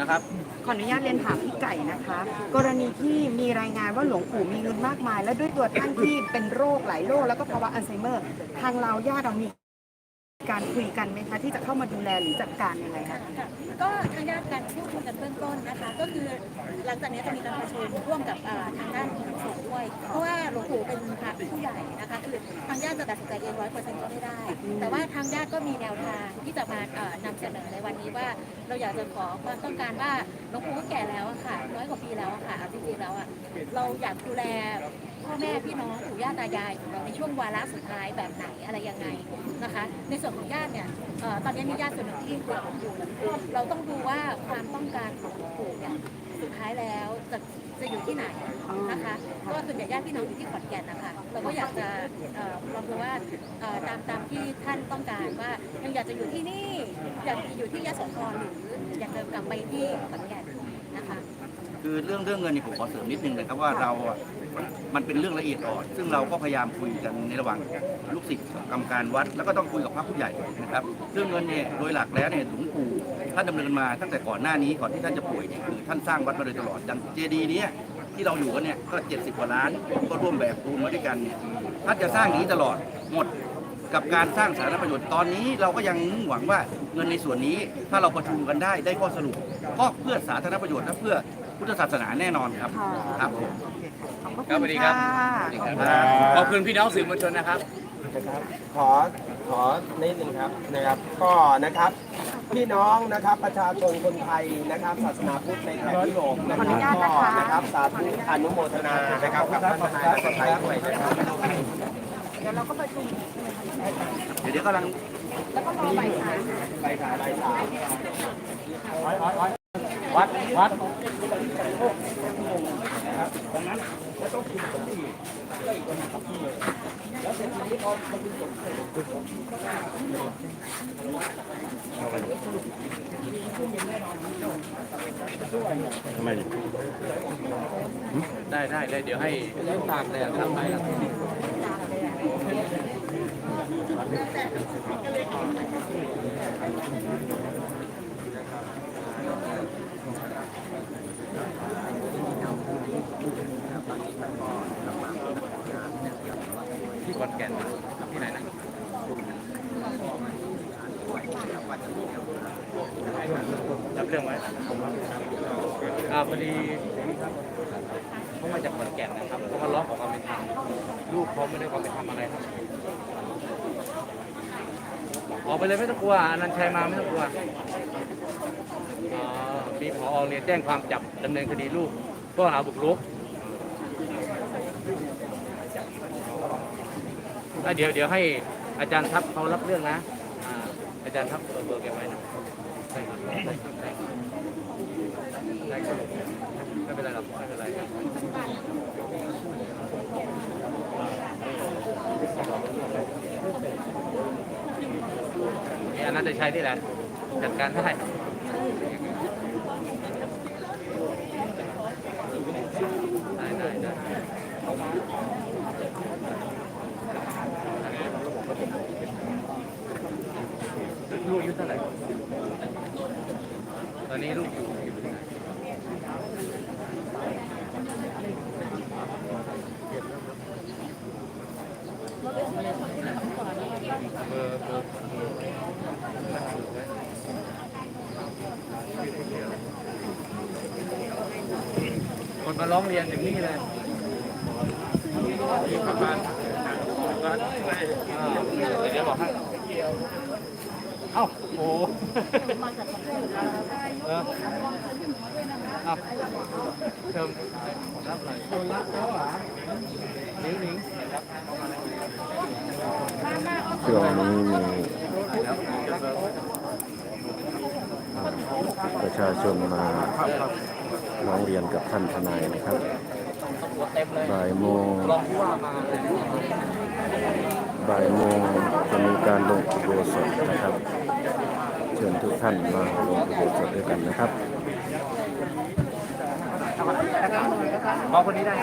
นะครับ ขออนุญาตเรียนถามพี่ไก่นะคะ กรณีที่มีรายงานว่าหลวงปู่มีเงินมากมาย และด้วยตัวท่านที่เป็นโรคหลายโรคแล้วก็ภาวะอัลไซเมอร์ ทางเราญาติเรามี การคุยกันไหมคะที่จะเข้ามาดูแลหรือจัดการยังไงคะ ก็ทางด้านการพูดคุยกันเบื้องต้นนะคะ ก็คือหลังจากนี้จะมีการประชุมร่วมกับอ่าทางด้านหลวงปู่ด้วย เพราะว่าหลวงปู่เป็นพระผู้ใหญ่นะคะคือทางญาติจะตัดสินใจเองร้อยเปอร์เซ็นต์ก็ไม่ได้ แต่ว่าทางญาติก็มีแนวทางที่จะมาเอ่อนำเสนอในวันนี้ว่าเราอยากจะขอความต้องการว่าหลวงปู่ก็แก่แล้วอะค่ะร้อยกว่าปีแล้วอะค่ะเอาจริงๆแล้วอะเราอยากดูแล พ่อแม่พี่น้องปู่ย่าตายายของเราในช่วงวาระสุดท้ายแบบไหนอะไรยังไงนะคะ ในส่วนของญาติเนี่ยอตอนนี้มีญาติส่วนหนึ่งที่คุยกับหลวงปู่เราต้องดูว่าความต้องการของปู่เนี่ยสุดท้ายแล้วจะจะอยู่ที่ไหนนะคะก็ส่วนใหญ่ญาติพี่น้องอยู่ที่ขอนแก่นนะคะเราก็อยากจะลองดูว่าตามตามที่ท่านต้องการว่ายังอยากจะอยู่ที่นี่อยากจะอยู่ที่ยะโสธรหรืออยากจะกลับไปที่ขอนแก่น คือเรื่องเรื่องเงินนี่ผมขอเสริมนิดนึงนะครับว่าเราอะมันเป็นเรื่องละเอียดอ่อน ซึ่งเราก็พยายามคุยกันในระหว่างลูกศิษย์กรรมการวัด แล้วก็ต้องคุยกับพระผู้ใหญ่นะครับ เรื่องเงินเนี่ยโดยหลักแล้วเนี่ยหลวงปู่ท่านดำเนินมาตั้งแต่ก่อนหน้านี้ก่อนที่ท่านจะป่วยเนี่ยคือท่านสร้างวัดมาโดยตลอดอย่างเจดีย์เนี้ยที่เราอยู่กันเนี่ยก็ 70 กว่าล้านก็ร่วมแบบปูนมาด้วยกันเนี่ยท่านจะสร้างนี้ตลอดหมดกับการสร้างสาธารณประโยชน์ตอนนี้เราก็ยังมุ่งหวังว่าเงินในส่วนนี้ถ้าเราประชุมกันได้ได้ข้อสรุปก็เพื่อสาธารณประโยชน์และเพื่อ พุทธศาสนาแน่นอนครับค่ะ ครับผม ขอบพระครับสวัสดีครับะขอบคุณพี่น้องสื่อมวลชนนะครับ นะครับขอขอนิดนึงครับนะครับ ก็นะครับพี่น้องนะครับประชาชนคนไทยนะครับศาสนาพุทธในแถบยุโรปนะครับก็นะครับสาธุอนุโมทนานะครับกับท่านทนายรัชชัยด้วยนะครับ เดี๋ยวเราก็ประชุมเดี๋ยวเดี๋ยวกำลัง แล้วก็รอใบสายไปถ่ายใบสาย วัดวัดทำได้ได้ได้เดี๋ยวให้ตากแดดทำไปครับ ที่ข อนแก่นที่ไหนนะรับเรื่องไว้อ่าพอดีเขามาจากขอนแก่นนะครับเขามาร้องขอความเป็นธรรมลูกเขาไม่ได้ความเป็นธรรมอะไรครับออกไปเลยไม่ต้องกลัวอนันต์ชัยมาไม่ต้องกลัวอ๋อมีพอเรียนแจ้งความจับดำเนินคดีลูกข้อหาบุกรุก อะเดี๋ยวเดี๋ยวให้อาจารย์ทัพเขารับเรื่องนะอ่าอาจารย์ทัพเบอร์แกไว้นะใช่ครับได้ครับได้ครับไม่เป็นไรหรอกไม่เป็นไรนี่อันนั้นจะใช้นี่แหละจัดการได้ได้ได้ ลูก อายุเท่าไหร่ตอนนี้ลูกอยู่อยู่ที่ไหนเบอร์เบอร์คนมาร้องเรียนถึงนี่เลยประมาณอ่าเดี๋ยวบอกให้ เอ้าโอ้เออเอ้าเชิญรับหน่อยโดนรับแล้วเหรอนิ้วนิ้งช่วงนี้มีประชาชนมาร้องเรียนกับท่านทนายนะครับหัวเต็มเลยบ่ายโมง บ่ายโมงจะมีการลงอุโบสถนะครับ เชิญทุกท่านมาลงอุโบสถด้วยกันนะครับมองคนนี้ได้